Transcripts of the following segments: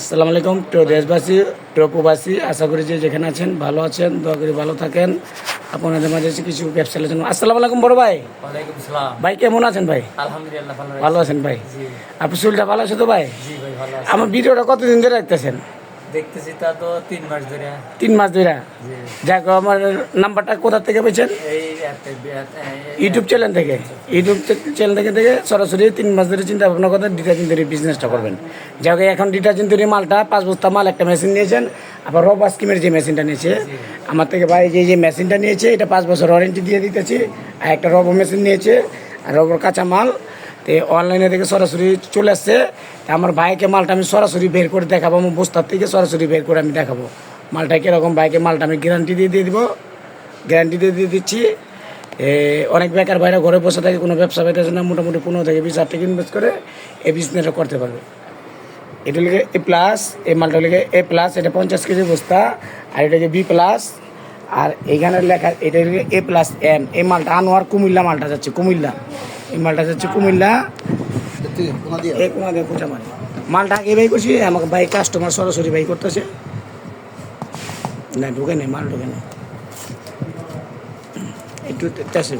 আসসালামু আলাইকুম প্রিয় দেশবাসী প্রিয় প্রবাসী আশা করি যে যেখানে আছেন ভালো আছেন দয়া করে ভালো থাকেন। আপনাদের মাঝে কিছু ব্যবসা জন্য আসসালামু আলাইকুম বড় ভাই। ভাই কেমন আছেন ভাই? আলহামদুলিল্লাহ ভালো আছেন ভাই? আপনি শরীরটা ভালো আছে তো ভাই? আমার ভিডিওটা কতদিন ধরে রাখতেছেন দেখতেছি তা তো তিন মাস ধরে। তিন মাস ধরে? যাক আমার নাম্বারটা কোথা থেকে পেয়েছেন? ইউটিউব চ্যানেল থেকে। YouTube channel. থেকে থেকে সরাসরি তিন মাস ধরে চিন্তা ভাবনা করে ডিটারজেন্ট তৈরি বিজনেসটা করবেন। যাক এখন ডিটারজেন্ট তৈরি মালটা পাঁচ বস্তা মাল একটা মেশিন নিয়েছেন। আবার রব স্কিমের যে মেশিনটা নিয়েছে আমার থেকে ভাই যে যে মেশিনটা নিয়েছে এটা পাঁচ বছর ওয়ারেন্টি দিয়ে দিতেছি। আর একটা রব মেশিন নিয়েছে আর রবর কাঁচা মাল তো অনলাইনে থেকে সরাসরি চলে আসছে। আমার ভাইকে মালটা আমি সরাসরি বের করে দেখাবো, আমার বস্তার থেকে সরাসরি বের করে আমি দেখাবো। মালটা কীরকম? ভাইকে মালটা আমি গ্যারান্টি দিয়ে দিয়ে দিব। গ্যারান্টি দিয়ে দিয়ে দিচ্ছি। অনেক বেকার বাইরে ঘরে বসে থাকে, কোনো ব্যবসা পাইতেছে না, মোটামুটি পনেরো থেকে বিশ হাজার টাকা ইনভেস্ট করে এই বিজনেসটা করতে পারবে। এটা লিখে এ প্লাস এই মালটা লিখে এ প্লাস এটা পঞ্চাশ কেজি বস্তা, আর এটা বি প্লাস আর এইখানে লেখা এটা এ প্লাস এম এই মালটা আনোয়ার কুমিল্লা মালটা যাচ্ছে কুমিল্লা। এই মালটা যাচ্ছে কুমিল্লা। মালটা আগে বাই করছি আমাকে ভাই কাস্টমার সরাসরি বাই করতেছে। না ঢুকে নেই মাল ঢুকে নেই। একটু চাষে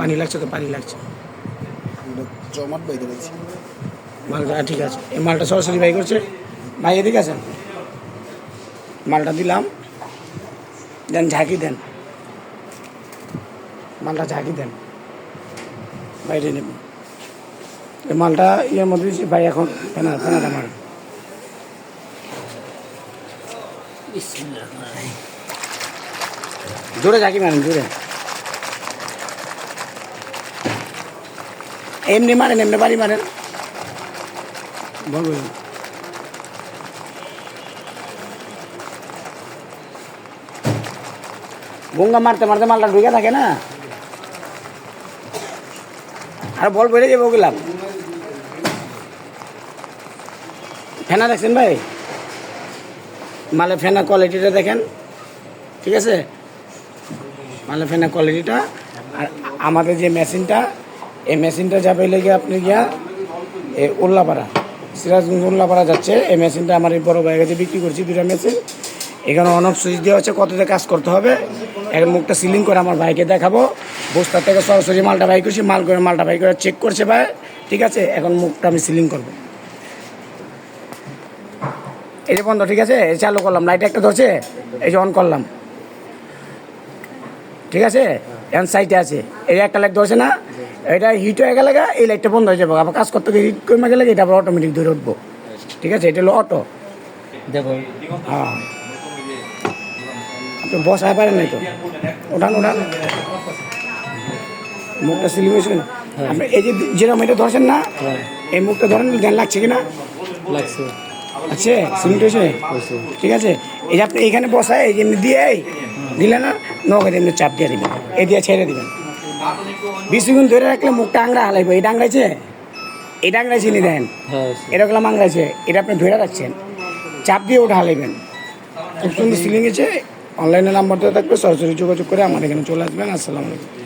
পানি লাগছে তো পানি লাগছে। জমাট বাইরে মালটা ঠিক আছে এই মালটা সরাসরি বাই করছে। ভাই এদিকে আছেন মালটা দিলাম। দেন ঝাঁকি দেন। মালটা ঝাঁকি দেন। বাইরে নেব। এই মালটা ইয়ের মধ্যে দিচ্ছি ভাই এখন ফেনা ফেনাটা মার জোরে ঝাঁকি মারেন জোরে। এমনি মারেন এমনি বাড়ি মারেন। বল। গঙ্গা মারতে মারতে মালটা ঢুকে থাকে না। আর বল বেড়ে যাবে ওগুলাম ফেনা দেখছেন ভাই? মালে ফেনা কোয়ালিটিটা দেখেন। ঠিক আছে? মালে ফেনা কোয়ালিটিটা আর আমাদের যে মেশিনটা, এই মেশিনটা যাবে লেগে আপনি গিয়া এই উল্লাপাড়া, সিরাজগঞ্জ উল্লাপাড়া যাচ্ছে। এই মেশিনটা আমার এই বড় কাছে বিক্রি করছি দুটা মেশিন। এখানে অনেক সুইচ দেওয়া হচ্ছে কতটা কাজ করতে হবে? এখন মুখটা সিলিং করে আমার ভাইকে দেখাবো। বস্তা থেকে সরাসরি মালটা বাই করছি মাল করে মালটা বাই করে চেক করছে ভাই। ঠিক আছে? এখন মুখটা আমি সিলিং করব। এই যে বন্ধ ঠিক আছে? এই চালু করলাম লাইট একটা ধরছে এই যে অন করলাম। ঠিক আছে? এখন সাইডে আছে। এই একটা লাইট ধরছে না এটা হিট হয়ে গেলে এই লাইটটা বন্ধ হয়ে যাবে। আবার কাজ করতে গিয়ে হিট কমে গেলে এটা আবার অটোমেটিক ধরে উঠবো। ঠিক আছে? এটা হলো অটো দেখো হ্যাঁ। বসায় পারেন নাই তো। ওঠান ওঠান। মুখটা সিলিং হয়েছে না? আপনি এই যে যেরকম এটা ধরছেন না এই মুখটা ধরেন ধ্যান লাগছে কিনা? লাগছে। আছে? হয়েছে। ঠিক আছে? এই যে আপনি এইখানে বসায় এই যেমনি দিয়ে দিলে না নগদ এমনি চাপ দিয়ে দিবেন। এই দিয়ে ছেড়ে দিবেন। বিশ সেকেন্ড ধরে রাখলে মুখটা আংড়া হালাইবো। এই ডাংরাইছে এই ডাংরাইছে নি দেন? হ্যাঁ। এরকম আংড়াইছে। এটা আপনি ধরে রাখছেন। চাপ দিয়ে ওটা হালাইবেন। খুব সুন্দর সিলিং আছে অনলাইনে নাম্বার দেওয়া থাকবে সরাসরি যোগাযোগ করে আমার এখানে চলে আসবেন। আসসালামু আলাইকুম।